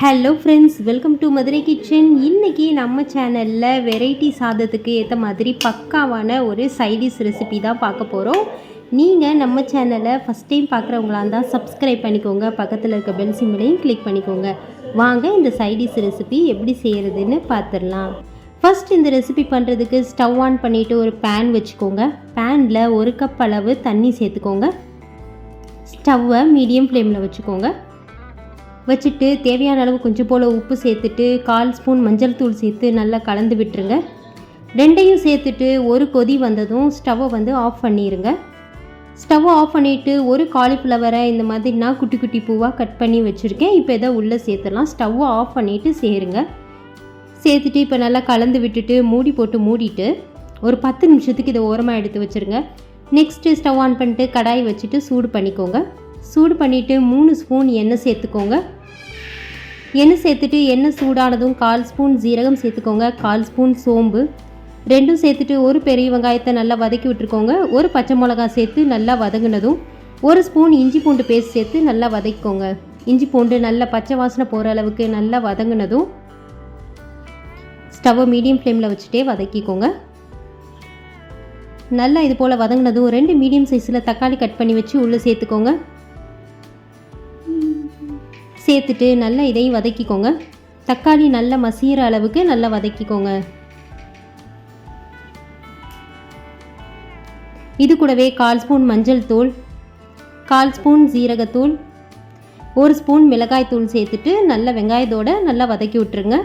Hello friends welcome to Madurai kitchen இன்றைக்கி நம்ம சேனலில் வெரைட்டி சாதத்துக்கு ஏற்ற மாதிரி பக்காவான ஒரு சைடிஷ் ரெசிபி தான் பார்க்க போகிறோம் நீங்கள் நம்ம சேனலை ஃபஸ்ட் டைம் பார்க்குறவங்களா இருந்தால் சப்ஸ்கிரைப் பண்ணிக்கோங்க. பக்கத்தில் இருக்க பெல் சிம்பிளையும் கிளிக் பண்ணிக்கோங்க. வாங்க இந்த சைடிஷ் ரெசிபி எப்படி செய்கிறதுன்னு பார்த்துடலாம். ஃபஸ்ட் இந்த ரெசிபி பண்ணுறதுக்கு ஸ்டவ் ஆன் பண்ணிவிட்டு ஒரு பேன் வச்சுக்கோங்க. பேனில் ஒரு கப் அளவு தண்ணி சேர்த்துக்கோங்க. ஸ்டவ்வை மீடியம் ஃப்ளேமில் வச்சுக்கோங்க. வச்சுட்டு தேவையான அளவு கொஞ்சம் போல் உப்பு சேர்த்துட்டு கால் ஸ்பூன் மஞ்சள் தூள் சேர்த்து நல்லா கலந்து விட்டுருங்க. ரெண்டையும் சேர்த்துட்டு ஒரு கொதி வந்ததும் ஸ்டவ்வை வந்து ஆஃப் பண்ணிடுங்க ஸ்டவ்வை ஆஃப் பண்ணிவிட்டு ஒரு காலிஃப்ளவரை இந்த மாதிரி நான் குட்டி குட்டி பூவாக கட் பண்ணி வச்சுருக்கேன். இப்போ இதை உள்ளே சேர்த்துடலாம். ஸ்டவ்வை ஆஃப் பண்ணிவிட்டு சேருங்க. சேர்த்துட்டு இப்போ நல்லா கலந்து விட்டுட்டு மூடி போட்டு மூடிட்டு ஒரு பத்து நிமிஷத்துக்கு இதை ஓரமாக எடுத்து வச்சுருங்க. நெக்ஸ்ட்டு ஸ்டவ் ஆன் பண்ணிட்டு கடாய் வச்சுட்டு சூடு பண்ணிக்கோங்க. சூடு பண்ணிவிட்டு மூணு ஸ்பூன் எண்ணெய் சேர்த்துக்கோங்க. எண்ணெய் சேர்த்துட்டு எண்ணெய் சூடானதும் கால் ஸ்பூன் ஜீரகம் சேர்த்துக்கோங்க கால் ஸ்பூன் சோம்பு. ரெண்டும் சேர்த்துட்டு ஒரு பெரிய வெங்காயத்தை நல்லா வதக்கி விட்டுருக்கோங்க. ஒரு பச்சை மிளகா சேர்த்து நல்லா வதங்கினதும் ஒரு ஸ்பூன் இஞ்சி பூண்டு பேஸ்ட் சேர்த்து நல்லா வதக்கிக்கோங்க. இஞ்சி பூண்டு நல்லா பச்சை வாசனை போகிற அளவுக்கு நல்லா வதங்கினதும் ஸ்டவ்வை மீடியம் ஃப்ளேமில் வச்சுட்டே வதக்கிக்கோங்க. நல்லா இது போல் வதங்கினதும் ரெண்டு மீடியம் சைஸில் தக்காளி கட் பண்ணி வச்சு உள்ளே சேர்த்துக்கோங்க. சேர்த்துட்டு நல்லா இதையும் வதக்கிக்கோங்க. தக்காளி நல்லா மசிகிற அளவுக்கு நல்லா வதக்கிக்கோங்க. இது கூடவே கால் ஸ்பூன் மஞ்சள் தூள் கால் ஸ்பூன் ஜீரகத்தூள் ஒரு ஸ்பூன் மிளகாய் தூள் சேர்த்துட்டு நல்ல வெங்காயத்தோட நல்லா வதக்கி விட்டுருங்க.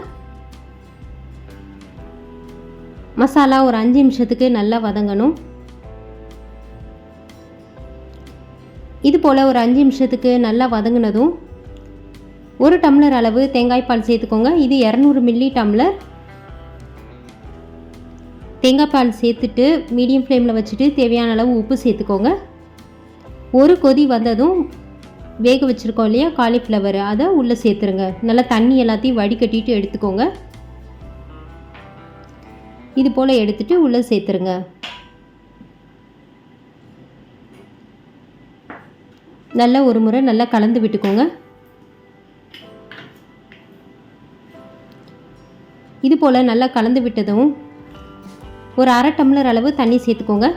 மசாலா ஒரு அஞ்சு நிமிஷத்துக்கு நல்லா வதங்கணும். இது போல் ஒரு அஞ்சு நிமிஷத்துக்கு நல்லா வதங்கினதும் ஒரு டம்ளர் அளவு தேங்காய் பால் சேர்த்துக்கோங்க. இது இரநூறு மில்லி டம்ளர். தேங்காய் பால் சேர்த்துட்டு மீடியம் ஃப்ளேமில் வச்சுட்டு தேவையான அளவு உப்பு சேர்த்துக்கோங்க. ஒரு கொதி வந்ததும் வேக வச்சுருக்கோம் இல்லையா காலிஃப்ளவர் அதை உள்ளே சேர்த்துருங்க. நல்லா தண்ணி எல்லாத்தையும் வடிகட்டிட்டு எடுத்துக்கோங்க. இது போல் எடுத்துட்டு உள்ளே சேர்த்துருங்க. நல்லா ஒரு முறை நல்லா கலந்து விட்டுக்கோங்க. இது போல் நல்லா கலந்து விட்டதும் ஒரு அரை டம்ளர் அளவு தண்ணி சேர்த்துக்கோங்க.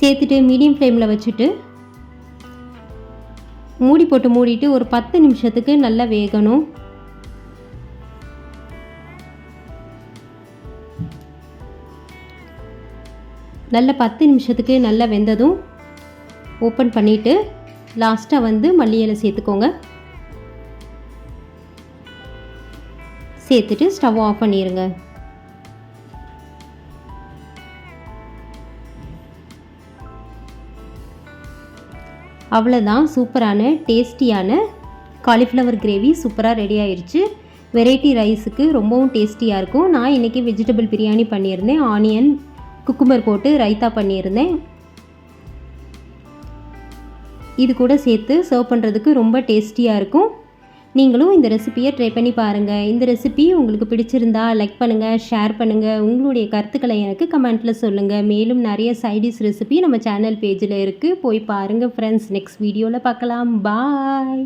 சேர்த்துட்டு மீடியம் ஃப்ளேமில் வச்சுட்டு மூடி போட்டு மூடிட்டு ஒரு பத்து நிமிஷத்துக்கு நல்லா வேகணும். நல்ல பத்து நிமிஷத்துக்கு நல்லா வெந்ததும் ஓப்பன் பண்ணிவிட்டு லாஸ்ட்டாக வந்து மல்லி இலை சேர்த்துக்கோங்க. சேர்த்துட்டு ஸ்டவ் ஆஃப் பண்ணிடுங்க அவ்வளோதான் சூப்பரான டேஸ்டியான காலிஃப்ளவர் கிரேவி சூப்பராக ரெடி ஆயிடுச்சு வெரைட்டி ரைஸுக்கு ரொம்பவும் டேஸ்டியாக இருக்கும். நான் இன்றைக்கி வெஜிடபிள் பிரியாணி பண்ணியிருந்தேன். ஆனியன் குக்கும்பர் போட்டு ரைத்தா பண்ணியிருந்தேன். இது கூட சேர்த்து சர்வ் பண்ணுறதுக்கு ரொம்ப டேஸ்டியாக இருக்கும். நீங்களும் இந்த ரெசிப்பியை ட்ரை பண்ணி பாருங்கள் இந்த ரெசிபி உங்களுக்கு பிடிச்சிருந்தா லைக் பண்ணுங்கள் ஷேர் பண்ணுங்கள் உங்களுடைய கருத்துக்களை எனக்கு கமெண்ட்டில் சொல்லுங்கள் மேலும் நிறைய சைடிஷ் ரெசிபி நம்ம சேனல் பேஜில் இருக்குது போய் பாருங்கள் ஃப்ரெண்ட்ஸ் நெக்ஸ்ட் வீடியோவில் பார்க்கலாம். பாய்